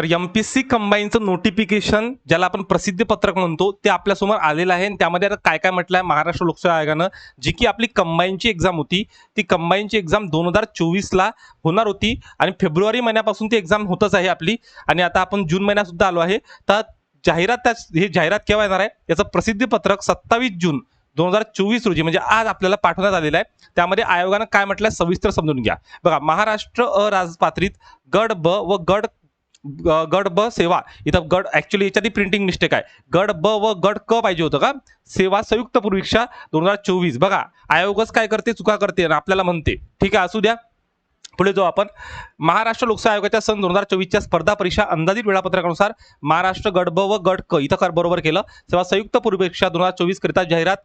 तर M P C कंबाईनचं notification ज्याला आपण प्रसिद्धी पत्रक म्हणतो ते आपल्यासमोर आलेलं आहे. आणि त्यामध्ये आता काय काय म्हटलं आहे महाराष्ट्र लोकसेवा आयोगानं जी की आपली कंबाईनची एक्झाम होती ती कंबाईनची एक्झाम दोन हजार चोवीसला होणार होती. आणि फेब्रुवारी महिन्यापासून ती एक्झाम होतच आहे आपली. आणि आता आपण जून महिन्यासुद्धा आलो आहे. तर जाहिरात त्या हे जाहिरात केव्हा येणार आहे? याचं प्रसिद्धी पत्रक सत्तावीस जून दोन हजार चोवीस रोजी म्हणजे आज आपल्याला पाठवण्यात आलेलं आहे. त्यामध्ये आयोगानं काय म्हटलं आहे सविस्तर समजून घ्या. बघा महाराष्ट्र अ राजपात्रीत गड ब व गड ग- ब सेवा. इथं गड ॲक्च्युली याच्यात प्रिंटिंग मिस्टेक आहे. गड ब व गड क पाहिजे होतं का? सेवा संयुक्त परीक्षा दोन हजार चोवीस. बघा आयोगच काय करते? चुका करते आणि आपल्याला म्हणते. ठीक आहे असू द्या. पुढे जाऊ आपण. महाराष्ट्र लोकसेवा आयोगाच्या सन दोन हजार चोवीसच्या स्पर्धा परीक्षा अंदाजित वेळापत्रकानुसार महाराष्ट्र गट ब व गट क इथं कर बरोबर केलं. तेव्हा संयुक्त पूर्वपरीक्षा दोन हजार चोवीस करिता जाहिरात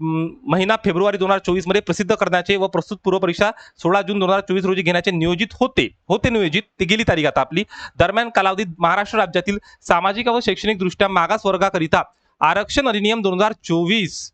महिना फेब्रुवारी दोन हजार चोवीसमध्ये प्रसिद्ध करण्याचे व प्रस्तुत पूर्व परीक्षा सोळा जून दोन हजार चोवीस रोजी घेण्याचे नियोजित होते. होते नियोजित. ती गेली तारीख आता आपली. दरम्यान कालावधीत महाराष्ट्र राज्यातील सामाजिक व शैक्षणिक दृष्ट्या मागास वर्गाकरिता आरक्षण अधिनियम दोन हजार चोवीस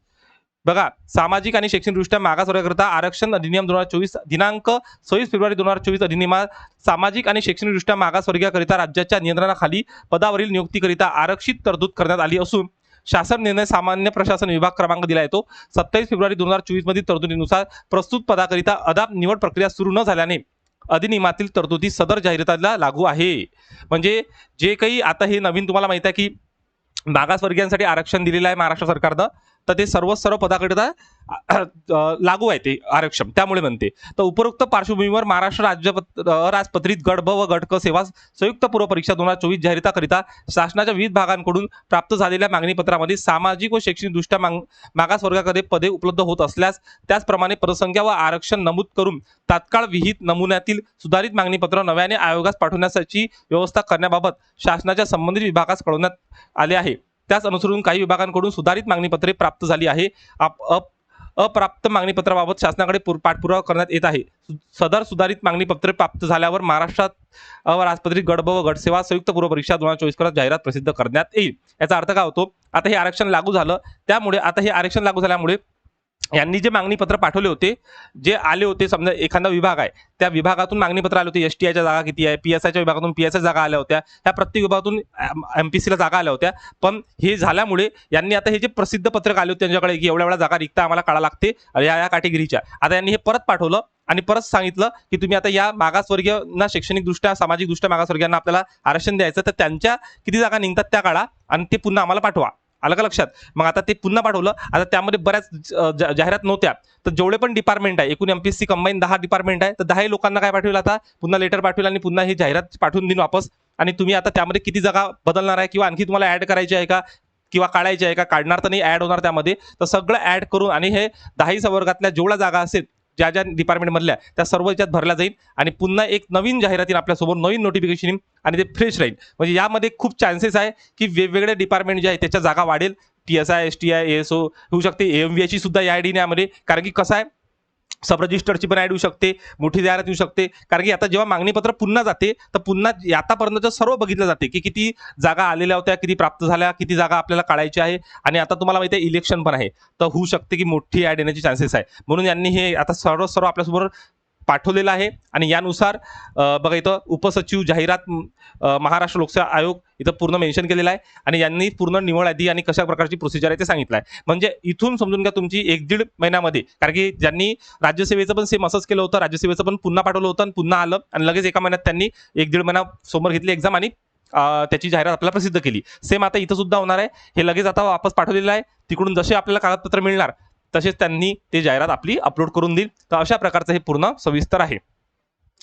बघा सामाजिक आणि शैक्षणिकदृष्ट्या मागास वर्गाकरिता आरक्षण अधिनियम दोन हजार चोवीस दिनांक सव्वीस फेब्रुवारी दोन हजार चोवीस अधिनियमात सामाजिक आणि शैक्षणिकदृष्ट्या मागासवर्गीयकरिता राज्याच्या नियंत्रणाखाली पदावरील नियुक्तीकरिता आरक्षित तरतूद करण्यात आली असून शासन निर्णय सामान्य प्रशासन विभाग क्रमांक दिला आहे तो सत्तावीस फेब्रुवारी दोन हजार चोवीस मधील तरतुदीनुसार प्रस्तुत पदाकरिता अदाप निवड प्रक्रिया सुरू न झाल्याने अधिनियमातील तरतुदी सदर जाहिरातीला लागू आहे. म्हणजे जे काही आता हे नवीन तुम्हाला माहिती आहे की मागासवर्गीयांसाठी आरक्षण दिलेलं आहे महाराष्ट्र सरकारनं. तर ते सर्व सर्व पदाकरिता लागू आहे ते आरक्षण. त्यामुळे म्हणते. तर उपरोक्त पार्श्वभूमीवर महाराष्ट्र राज्य राजपत्रित गट ब व गटक सेवा संयुक्त पूर्व परीक्षा दोन हजार चोवीस जाहिराताकरिता शासनाच्या विविध भागांकडून प्राप्त झालेल्या मागणीपत्रामध्ये सामाजिक व शैक्षणिकदृष्ट्या माग मागासवर्गाकडे पदे उपलब्ध होत असल्यास त्याचप्रमाणे पदसंख्या व आरक्षण नमूद करून तात्काळ विहित नमुन्यातील सुधारित मागणीपत्र नव्याने आयोगास पाठवण्यासाठी व्यवस्था करण्याबाबत शासनाच्या संबंधित विभागास कळवण्यात आले आहे. त्याच अनुसरून काही विभागांकडून सुधारित मागणीपत्रे प्राप्त झाली आहे. आप- अप- अप्राप्त मागणीपत्राबाबत शासनाकडे पूर- पाठपुरावा करण्यात येत आहे. सदर सुधारित मागणीपत्रे प्राप्त झाल्यावर महाराष्ट्रात राजपत्रित गट व गटसेवा संयुक्त पूर्व परीक्षा दोन हजार चोवीस करत जाहिरात प्रसिद्ध करण्यात येईल. याचा अर्थ काय होतो? आता हे आरक्षण लागू झालं. त्यामुळे आता हे आरक्षण लागू झाल्यामुळे हो. यांनी जे मागणीपत्र पाठवले होते जे आले होते समजा एखादा विभाग आहे त्या विभागातून मागणीपत्र आले होते एस टी आयच्या जागा किती आहे पी एस आयच्या विभागातून पी एस आय जागा आल्या होत्या ह्या प्रत्येक विभागातून एम पी सीला जागा आल्या होत्या. पण हे झाल्यामुळे यांनी आता हे जे प्रसिद्ध पत्रक आले होते त्यांच्याकडे की एवढ्या वेळा जागा रिक्त आम्हाला काढा लागते या या कॅटेगरीच्या आता यांनी हे परत पाठवलं आणि परत सांगितलं की तुम्ही आता या मागासवर्गीयांना शैक्षणिकदृष्ट्या सामाजिकदृष्ट्या मागासवर्गीयांना आपल्याला आरक्षण द्यायचं तर त्यांच्या किती जागा निघतात त्या काढा आणि ते पुन्हा आम्हाला पाठवा. आलं का लक्षात. मग आता ते पुन्हा पाठवलं आता त्यामध्ये बऱ्याच जा- जाहिरात नव्हत्या. तर जेवढे पण डिपार्टमेंट आहे एकूण एमपीएससी कंबाईन दहा डिपार्टमेंट आहे तर दहाही लोकांना काय पाठवलं आता? पुन्हा लेटर पाठवलं आणि पुन्हा ही जाहिरात पाठवून देईन वापस. आणि तुम्ही आता त्यामध्ये किती जागा बदलणार आहे किंवा आणखी तुम्हाला ऍड करायची आहे का? किंवा काढायची आहे का? काढणार तर नाही ऍड होणार त्यामध्ये. तर सगळं ऍड करून आणि हे दहाही संवर्गातल्या जेवढ्या जागा असेल ज्या ज्या डिपार्टमेंटमधल्या त्या सर्व याच्यात भरल्या जाईल. आणि पुन्हा एक नवीन जाहिरात येईल आपल्यासोबत नवीन नोटिफिकेशन येईल आणि ते फ्रेश राहील. म्हणजे यामध्ये खूप चान्सेस आहे की वेगवेगळे डिपार्टमेंट जे आहे त्याच्या जागा वाढेल. T S I S T I S O होऊ शकते. एम व्ही आयची सुद्धा या आय डी यामध्ये. कारण की कसं आहे सब रजिस्टरची पण ॲड येऊ शकते मोठी जाहिरात येऊ शकते. कारण की आता जेव्हा मागणीपत्र पुन्हा जाते तर पुन्हा आतापर्यंतचं सर्व बघितलं जाते की किती जागा आलेल्या होत्या किती प्राप्त झाल्या किती जागा आपल्याला काढायची आहे. आणि आता तुम्हाला माहिती आहे इलेक्शन पण आहे. तर होऊ शकते की मोठी ॲड येण्याची चान्सेस आहे. म्हणून यांनी हे आता सर्व सर्व आपल्यासमोर पाठवलेलं आहे. आणि यानुसार बघा इथं उपसचिव जाहिरात महाराष्ट्र लोकसेवा आयोग इथं पूर्ण मेन्शन केलेलं आहे. आणि यांनी पूर्ण निवड आधी आणि कशा प्रकारची प्रोसिजर आहे ते सांगितलं आहे. म्हणजे इथून समजून घ्या तुमची एक दीड महिन्यामध्ये. कारण की ज्यांनी राज्यसेवेचं पण सेम असंच केलं होतं राज्यसेवेचं पण पुन्हा पाठवलं होतं आणि पुन्हा आलं. आणि लगेच एका महिन्यात त्यांनी एक दीड महिना समोर घेतली एक्झाम आणि त्याची जाहिरात आपल्याला प्रसिद्ध केली. सेम आता इथं सुद्धा होणार आहे. हे लगेच आता वापस पाठवलेलं आहे. तिकडून जसे आपल्याला कागदपत्र मिळणार तसेच त्यांनी ते जाहिरात आपली अपलोड करून देईल. तर अशा प्रकारचं हे पूर्ण सविस्तर आहे.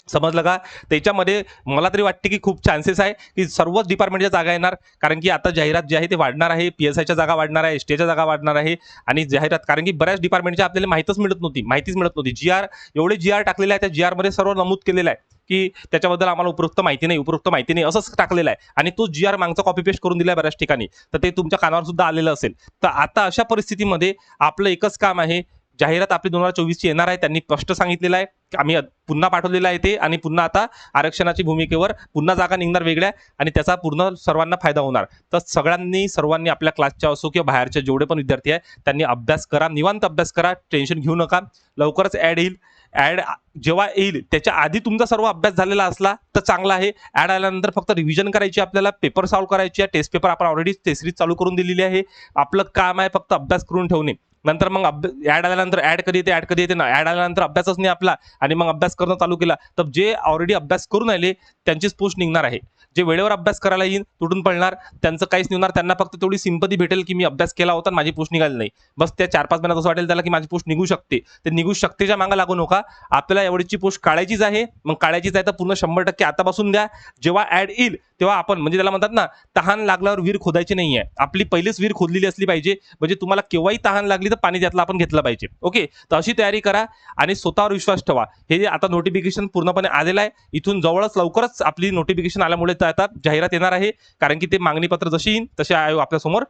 समजलं का? त्याच्यामध्ये मला तरी वाटते की खूप चान्सेस आहे की सर्वच डिपार्टमेंटच्या जागा येणार. कारण की आता जाहिरात जी आहे ते वाढणार आहे पी एस आयच्या जागा वाढणार आहे एस टीच्या जागा वाढणार आहे आणि जाहिरात कारण की बऱ्याच डिपार्टमेंटच्या आपल्याला माहितीच मिळत नव्हती माहितीच मिळत नव्हती. जी आर एवढे जी आर टाकलेले आहे त्या जी आरमध्ये सर्व नमूद केलेलं आहे की त्याच्याबद्दल आम्हाला उपयुक्त माहिती नाही उपयुक्त माहिती नाही असंच टाकलेलं आहे. आणि तो जी आर मागचा कॉपी पेस्ट करून दिला आहे बऱ्याच ठिकाणी. तर ते तुमच्या कानावर सुद्धा आलेलं असेल. तर आता अशा परिस्थितीमध्ये आपलं एकच काम आहे जाहिरात आपली दोन हजार चोवीसची येणार आहे त्यांनी स्पष्ट सांगितलेलं आहे की आम्ही पुन्हा पाठवलेलं आहे ते आणि पुन्हा आता आरक्षणाची भूमिकेवर पुन्हा जागा निघणार वेगळ्या आणि त्याचा पूर्ण सर्वांना फायदा होणार. तर सगळ्यांनी सर्वांनी आपल्या क्लासच्या असो किंवा बाहेरचे जेवढे पण विद्यार्थी आहे त्यांनी अभ्यास करा निवांत अभ्यास करा टेन्शन घेऊ नका. लवकरच ॲड येईल. ॲड जेव्हा येईल त्याच्या आधी तुमचा सर्व अभ्यास झालेला असला तर चांगला आहे. ॲड आल्यानंतर फक्त रिव्हिजन करायची आपल्याला पेपर सॉल्व्ह करायची आहे. टेस्ट पेपर आपण ऑलरेडी टेस्ट सिरीज चालू करून दिलेली आहे. आपलं काम आहे फक्त अभ्यास करून ठेवणे. नंतर मग ऍड आल्यानंतर ऍड कधी येते ऍड कधी येते ना ऍड आल्यानंतर अभ्यासच नाही आपला. आणि मग अभ्यास करणं चालू केला तर जे ऑलरेडी अभ्यास करून आले त्यांचीच पोस्ट निघणार आहे. जे वेळेवर अभ्यास करायला येईल तुटून पडणार त्यांचं काहीच निघणार त्यांना फक्त तेवढी सिंपती भेटेल की मी अभ्यास केला होता आणि माझी पोस्ट निघाली नाही. बस त्या चार पाच महिन्यात असं वाटेल त्याला की माझी पोस्ट निघू शकते. ते निघू शकतेच्या मागं लागू नका. आपल्याला एवढीची पोस्ट काढायचीच आहे. मग काढायचीच आहे तर पूर्ण शंभर टक्के आतापासून द्या. जेव्हा ऍड येईल तेव्हा आपण म्हणजे त्याला म्हणतात ना तहान लागल्यावर विहीर खोदायची नाही आहे आपली पहिलीच विहीर खोदलेली असली पाहिजे. म्हणजे तुम्हाला केव्हाही तहान लागली तर पाणी त्यातलं आपण घेतलं पाहिजे. ओके? तर अशी तयारी करा आणि स्वतःवर विश्वास ठेवा. हे जे आता नोटिफिकेशन पूर्णपणे आलेलं आहे इथून जवळच लवकरच आपली नोटिफिकेशन आल्यामुळे आता जाहिरात येणार आहे. कारण की ते मागणीपत्र जशी येईल तसे आयोग आपल्यासमोर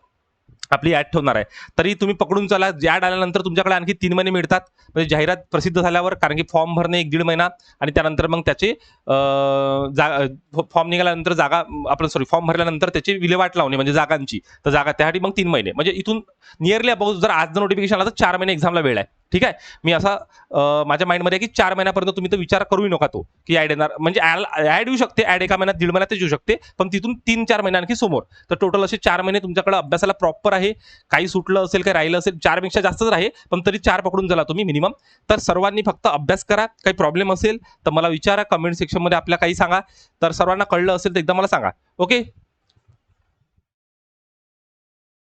आपली ऍड ठेवणार आहे. तरी तुम्ही पकडून चला. ऍड आल्यानंतर तुमच्याकडे आणखी तीन महिने मिळतात. म्हणजे जाहिरात प्रसिद्ध झाल्यावर कारण की फॉर्म भरणे एक दीड महिना आणि त्यानंतर मग त्याचे फॉर्म निघाल्यानंतर जागा आपण सॉरी फॉर्म भरल्यानंतर त्याची विल्हेवाट लावणे म्हणजे जागांची. तर जागा त्यासाठी मग तीन महिने. म्हणजे इथून नियरली अबाउट जर आज नोटिफिकेशन आला तर चार महिने एक्झामला वेळ आहे. ठीक आहे? मी असा माझ्या माइंडमध्ये आहे की चार महिन्यापर्यंत तुम्ही तो विचार करूही नका तो की ॲड येणार. म्हणजे ॲड येऊ शकते ॲड एका महिन्यात दीड महिन्यातच येऊ शकते पण तिथून तीन चार महिने आणखी समोर. तर टोटल असे चार महिने तुमच्याकडे अभ्यासाला प्रॉपर आहे. काही सुटलं असेल काही राहिलं असेल चारपेक्षा जास्तच आहे पण तरी चार पकडून चला तुम्ही मिनिमम तर सर्वांनी फक्त अभ्यास करा. काही प्रॉब्लेम असेल तर मला विचारा. कमेंट सेक्शनमध्ये आपल्या काही सांगा. तर सर्वांना कळलं असेल तर एकदा मला सांगा. ओके